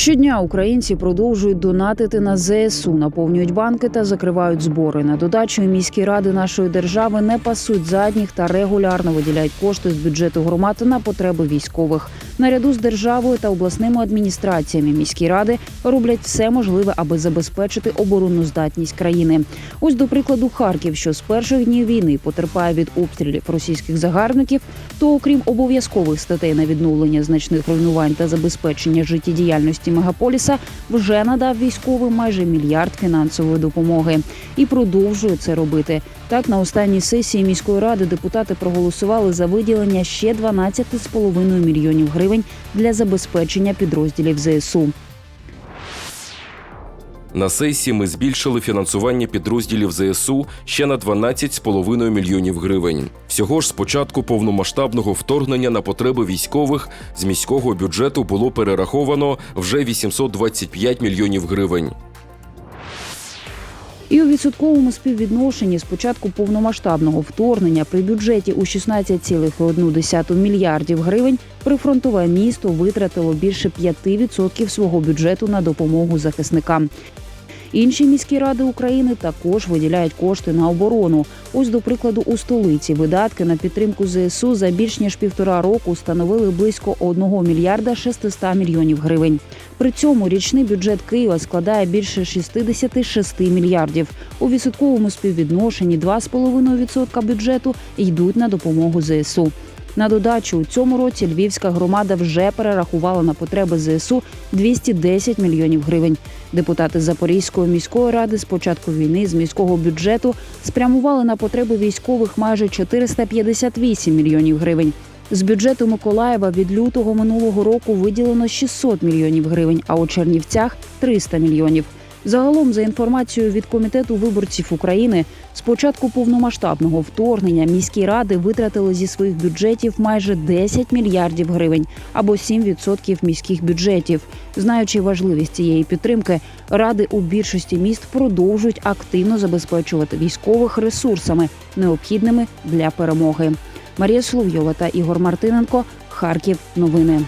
Щодня українці продовжують донатити на ЗСУ, наповнюють банки та закривають збори. На додачу міські ради нашої держави не пасуть задніх та регулярно виділяють кошти з бюджету громад на потреби військових. Наряду з державою та обласними адміністраціями міські ради роблять все можливе, аби забезпечити оборонну здатність країни. Ось до прикладу, Харків, що з перших днів війни потерпає від обстрілів російських загарбників, то окрім обов'язкових статей на відновлення значних руйнувань та забезпечення життєдіяльності мегаполіса, вже надав військовим майже мільярд фінансової допомоги і продовжує це робити. Так, на останній сесії міської ради депутати проголосували за виділення ще 12,5 мільйонів гривень для забезпечення підрозділів ЗСУ. На сесії ми збільшили фінансування підрозділів ЗСУ ще на 12,5 мільйонів гривень. Всього ж з початку повномасштабного вторгнення на потреби військових з міського бюджету було перераховано вже 825 мільйонів гривень. І у відсотковому співвідношенні з початку повномасштабного вторгнення при бюджеті у 16,1 мільярдів гривень прифронтове місто витратило більше 5% свого бюджету на допомогу захисникам. Інші міські ради України також виділяють кошти на оборону. Ось, до прикладу, у столиці видатки на підтримку ЗСУ за більш ніж півтора року становили близько 1 мільярда 600 мільйонів гривень. При цьому річний бюджет Києва складає більше 66 мільярдів. У відсотковому співвідношенні 2,5% бюджету йдуть на допомогу ЗСУ. На додачу у цьому році львівська громада вже перерахувала на потреби ЗСУ 210 мільйонів гривень. Депутати Запорізької міської ради з початку війни з міського бюджету спрямували на потреби військових майже 458 мільйонів гривень. З бюджету Миколаєва від лютого минулого року виділено 600 мільйонів гривень, а у Чернівцях 300 мільйонів. Загалом, за інформацією від комітету виборців України, з початку повномасштабного вторгнення міські ради витратили зі своїх бюджетів майже 10 мільярдів гривень або 7% міських бюджетів. Знаючи важливість цієї підтримки, ради у більшості міст продовжують активно забезпечувати військових ресурсами, необхідними для перемоги. Марія Соловйова та Ігор Мартиненко. Харків. Новини.